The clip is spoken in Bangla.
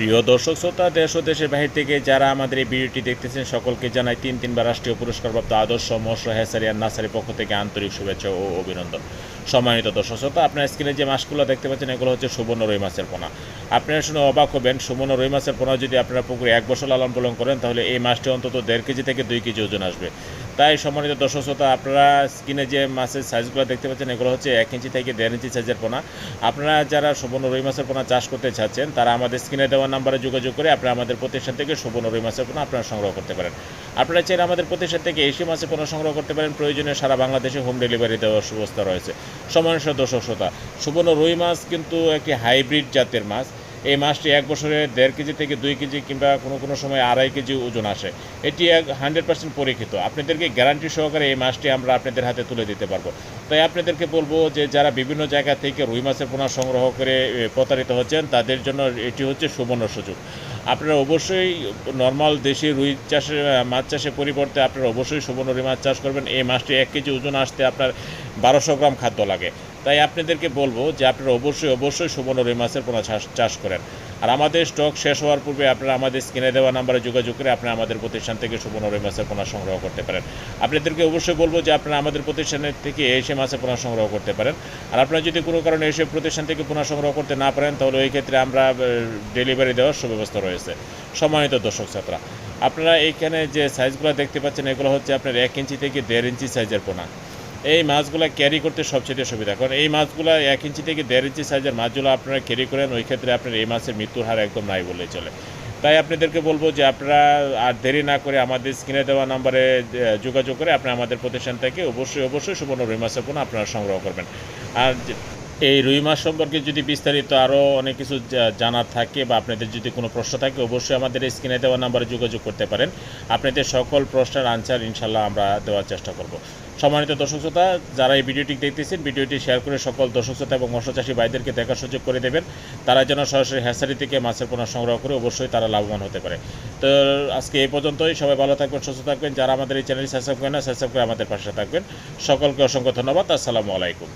প্রিয় দর্শক, শ্রোতা, দেশ ও দেশের বাহির থেকে যারা আমাদের এই ভিডিওটি দেখতেছেন, সকলকে জানাই তিন তিনবার রাষ্ট্রীয় পুরস্কারপ্রাপ্ত আদর্শ হ্যাসারি আর নার্সারির পক্ষ থেকে আন্তরিক শুভেচ্ছা ও অভিনন্দন। সম্মানিত দর্শক, শ্রোতা, আপনার স্ক্রিনে যে মাছগুলো দেখতে পাচ্ছেন, এগুলো হচ্ছে সুবর্ণ রুই মাছের পোনা। আপনারা শুনে অবাক হবেন, সুবর্ণ রুই মাছের পোনা যদি আপনারা পুকুরে এক বছর লালন পালন করেন, তাহলে এই মাছটি অন্তত দেড় কেজি থেকে দুই কেজি ওজন আসবে। তাই সম্মানিত দর্শক শ্রোতা, আপনারা স্ক্রিনে যে মাছের সাইজগুলো দেখতে পাচ্ছেন, এগুলো হচ্ছে এক ইঞ্চি থেকে দেড় ইঞ্চি সাইজের পোনা। আপনারা যারা সুবর্ণ রুই মাছের পোনা চাষ করতে চাচ্ছেন, তারা আমাদের স্ক্রিনে দেওয়া নাম্বারে যোগাযোগ করে আপনারা আমাদের প্রতিষ্ঠান থেকে সুবর্ণ রুই মাছের পোনা আপনারা সংগ্রহ করতে পারেন। আপনারা চাইলে আমাদের প্রতিষ্ঠান থেকে এসি মাছের পোনা সংগ্রহ করতে পারেন। প্রয়োজনে সারা বাংলাদেশে হোম ডেলিভারি দেওয়ার সুব্যবস্থা রয়েছে। সম্মানিত দর্শক শ্রোতা, সুবর্ণ রুই মাছ কিন্তু একটি হাইব্রিড জাতের মাছ। এই মাছটি এক বছরে দেড় কেজি থেকে দুই কেজি কিংবা কোনো কোনো সময় আড়াই কেজি ওজন আসে। এটি এক হান্ড্রেড পার্সেন্ট পরীক্ষিত। আপনাদেরকে গ্যারান্টি সহকারে এই মাছটি আমরা আপনাদের হাতে তুলে দিতে পারব। তাই আপনাদেরকে বলব যে, যারা বিভিন্ন জায়গা থেকে রুই মাছের পোনা সংগ্রহ করে প্রতারিত হচ্ছেন, তাদের জন্য এটি হচ্ছে সুবর্ণ সুযোগ। আপনারা অবশ্যই নর্মাল দেশি রুই চাষে মাছ চাষের পরিবর্তে আপনারা অবশ্যই সুবর্ণ রুই মাছ চাষ করবেন। এই মাছটি এক কেজি ওজন আসতে আপনার বারোশো গ্রাম খাদ্য লাগে। তাই আপনাদেরকে বলব যে আপনারা অবশ্যই অবশ্যই সুবর্ণ রুই মাছের পোনা চাষ করেন। আর আমাদের স্টক শেষ হওয়ার পূর্বে আপনারা আমাদের স্ক্রিনে দেওয়া নাম্বারে যোগাযোগ করে আপনারা আমাদের প্রতিষ্ঠান থেকে সুবর্ণ রুই মাছের পোনা সংগ্রহ করতে পারেন। আপনাদেরকে অবশ্যই বলব যে আপনারা আমাদের প্রতিষ্ঠানের থেকে এসে মাছের পোনা সংগ্রহ করতে পারেন। আর আপনারা যদি কোনো কারণে এসে প্রতিষ্ঠান থেকে পোনা সংগ্রহ করতে না পারেন, তাহলে ওই ক্ষেত্রে আমরা ডেলিভারি দেওয়ার সুব্যবস্থা রয়েছে। সম্মানিত দর্শক ছাত্রা, আপনারা এইখানে যে সাইজগুলো দেখতে পাচ্ছেন, এগুলো হচ্ছে আপনার এক ইঞ্চি থেকে দেড় ইঞ্চি সাইজের পোনা। এই মাছগুলো ক্যারি করতে সবচেয়ে সুবিধা, কারণ এই মাছগুলো এক ইঞ্চি থেকে দেড় ইঞ্চি সাইজের মাছগুলো আপনারা ক্যারি করেন, ওই ক্ষেত্রে আপনার এই মাছের মৃত্যুর হার একদম নাই বলে চলে। তাই আপনাদেরকে বলব যে আপনারা আর দেরি না করে আমাদের স্ক্রিনে দেওয়া নাম্বারে যোগাযোগ করে আপনি আমাদের প্রতিষ্ঠান থেকে অবশ্যই অবশ্যই সুবর্ণ রুই মাছের পোনা আপনারা সংগ্রহ করবেন। আর এই রুই মাছ সম্পর্কে যদি বিস্তারিত আরও অনেক কিছু জানার থাকে বা আপনাদের যদি কোনো প্রশ্ন থাকে, অবশ্যই আমাদের স্ক্রিনে দেওয়া নাম্বারে যোগাযোগ করতে পারেন। আপনাদের সকল প্রশ্নের আনসার ইনশাল্লাহ আমরা দেওয়ার চেষ্টা করব। সম্মানিত দর্শক শ্রোতা, যারা এই ভিডিওটি দেখতেছেন, ভিডিওটি শেয়ার করে সকল দর্শক শ্রোতা এবং মৎস্যচাষী ভাইদেরকে দেখার সুযোগ করে দেবেন। তারা যেন সরাসরি হ্যাসারি থেকে মাছের পোনা সংগ্রহ করে অবশ্যই তারা লাভবান হতে পারে। তো আজকে এই পর্যন্তই। সবাই ভালো থাকবেন, সুস্থ থাকবেন। যারা আমাদের এই চ্যানেল সাবস্ক্রাইব করেন না সাবস্ক্রাইব করে আমাদের পাশে থাকবেন। সকলকে অসংখ্য ধন্যবাদ। আসসালামু আলাইকুম।